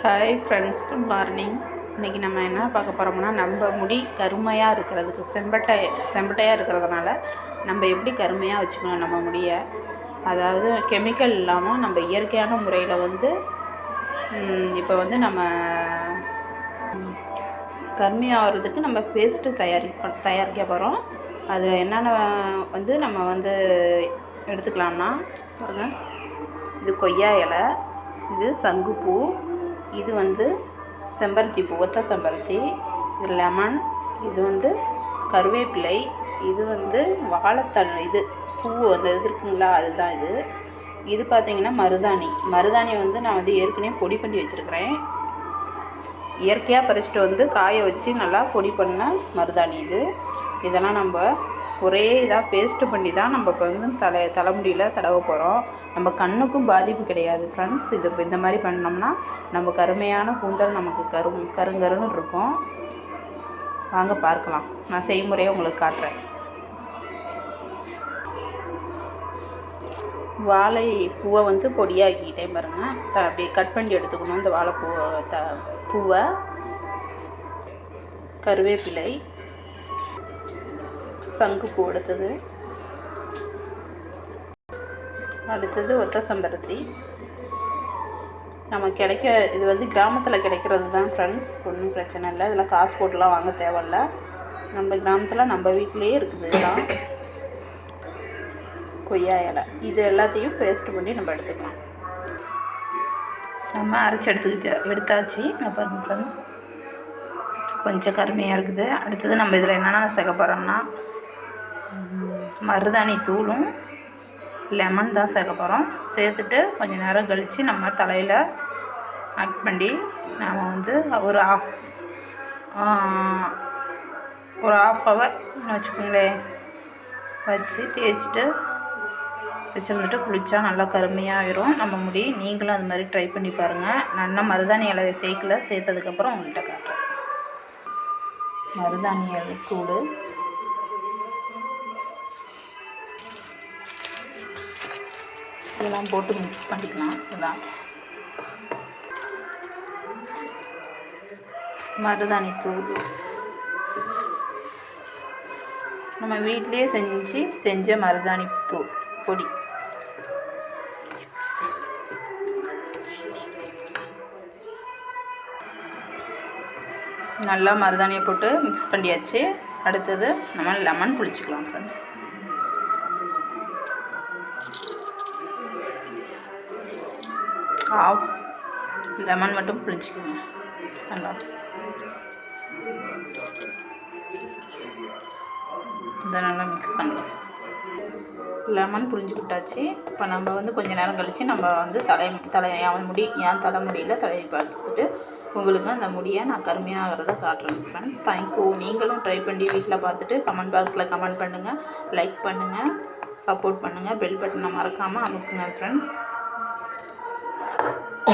Hi friends good morning இன்றைக்கி நம்ம என்ன பார்க்க போகிறோம்னா நம்ம முடி கருமையாக இருக்கிறதுக்கு செம்பட்டை செம்பட்டையாக இருக்கிறதுனால நம்ம எப்படி கருமையாக வச்சுக்கணும் நம்ம முடியை? அதாவது கெமிக்கல் இல்லாமல் நம்ம இயற்கையான முறையில் வந்து இப்போ வந்து நம்ம கருமையாகிறதுக்கு நம்ம பேஸ்ட்டு தயாரிக்க தயாரிக்க போகிறோம் அது என்னென்ன வந்து நம்ம வந்து எடுத்துக்கலாம்னா பாருங்கள் இது கொய்யா இலை இது சங்குப்பூ இது வந்து செம்பருத்தி பூ ஒத்த செம்பருத்தி இது லெமன் இது வந்து கருவேப்பிலை இது வந்து வாழைத்தழ் இது பூ அந்த இது இருக்குங்களா அதுதான் இது. இது பார்த்திங்கன்னா மருதாணி. மருதாணி வந்து நான் வந்து ஏற்கனவே பொடி பண்ணி வச்சுருக்கிறேன். இயற்கையாக பறிச்சிட்டு வந்து காய வச்சு நல்லா பொடி பண்ண மருதாணி இது. இதெல்லாம் நம்ம ஒரே இதாக பேஸ்ட்டு பண்ணி தான் நம்ம இப்போ வந்து தலை தலைமுடியில் தடவ போகிறோம் நம்ம கண்ணுக்கும் பாதிப்பு கிடையாது ஃப்ரெண்ட்ஸ் இது இந்த மாதிரி பண்ணோம்னா நம்ம கருமையான கூந்தல் நமக்கு கரு கருங்கருன்னு இருக்கும். வாங்க பார்க்கலாம். நான் செய்முறையை உங்களுக்கு காட்டுறேன். வாழை பூவை வந்து பொடியாக்கிக்கிட்டேன் பாருங்கள் த அப்படி கட் பண்ணி எடுத்துக்கணும். இந்த வாழைப்பூவை த பூவை. கருவேப்பிலை. சங்குப்பூ எடுத்தது அடுத்தது ஒத்த செம்பருத்தி. நம்ம கிடைக்க இது வந்து கிராமத்தில் கிடைக்கிறது தான் ஃப்ரெண்ட்ஸ் ஒன்றும் பிரச்சனை இல்லை. இதில் காசு போட்டுலாம் வாங்க தேவையில்ல. நம்ம கிராமத்தில் நம்ம வீட்டிலையே இருக்குது இதெல்லாம் கொய்யா இலை. இது எல்லாத்தையும் பேஸ்ட் பண்ணி நம்ம எடுத்துக்கலாம். நம்ம அரைச்சி எடுத்துக்கிட்டு எடுத்தாச்சு. அப்புறம் ஃப்ரெண்ட்ஸ் கொஞ்சம் கருமையாக இருக்குது. அடுத்தது நம்ம இதில் என்னென்ன சேர்க்க போகிறோம்னா மருதாணி தூளும் லெமன் தான் சேர்க்க போகிறோம் சேர்த்துட்டு கொஞ்சம் நேரம் கழித்து நம்ம தலையில் ஆக்ட் பண்ணி நாம் வந்து ஒரு ஆஃப் ஒரு ஆஃப் ஹவர் வச்சுக்கோங்களேன். வச்சு தேய்ச்சிட்டு வச்சுருந்துட்டு குளித்தா நல்லா கருமையாகிடும் நம்ம முடி நீங்களும் அது மாதிரி ட்ரை பண்ணி பாருங்கள் நல்லா மருதாணி இலையை சேர்க்கல. சேர்த்ததுக்கப்புறம் உங்கள்கிட்ட காட்டுறேன். மருதாணி இலை தூள் இதெல்லாம் போட்டு மிக்ஸ் பண்ணிக்கலாம். இதெல்லாம் மருதாணி தூள். நம்ம வீட்டிலே செஞ்சு செஞ்ச மருதாணி தூள் பொடி. நல்லா மருதாணியை போட்டு மிக்ஸ் பண்ணியாச்சு. அடுத்தது நம்ம லெமன் புளிச்சிக்கலாம் ஃப்ரெண்ட்ஸ் ஆஃப் லெமன் மட்டும் புளிச்சிக்கோங்க. நல்லா. இதை நல்லா மிக்ஸ் பண்ணலாம் லெமன் புரிஞ்சுக்கிட்டாச்சு இப்போ நம்ம வந்து கொஞ்சம் நேரம் கழித்து நம்ம வந்து தலை தலை அவன் முடி என் முடியல தலையை பார்த்துட்டு உங்களுக்கு அந்த முடியை நான் கருமையாகிறத காட்டுறேன் ஃப்ரெண்ட்ஸ் தேங்க்யூ நீங்களும் ட்ரை பண்ணி வீட்டில் பார்த்துட்டு கமெண்ட் பாக்ஸில் கமெண்ட் பண்ணுங்கள் லைக் பண்ணுங்கள் சப்போர்ட் பண்ணுங்கள் பெல் பட்டனை மறக்காமல் அமுக்குங்க ஃப்ரெண்ட்ஸ்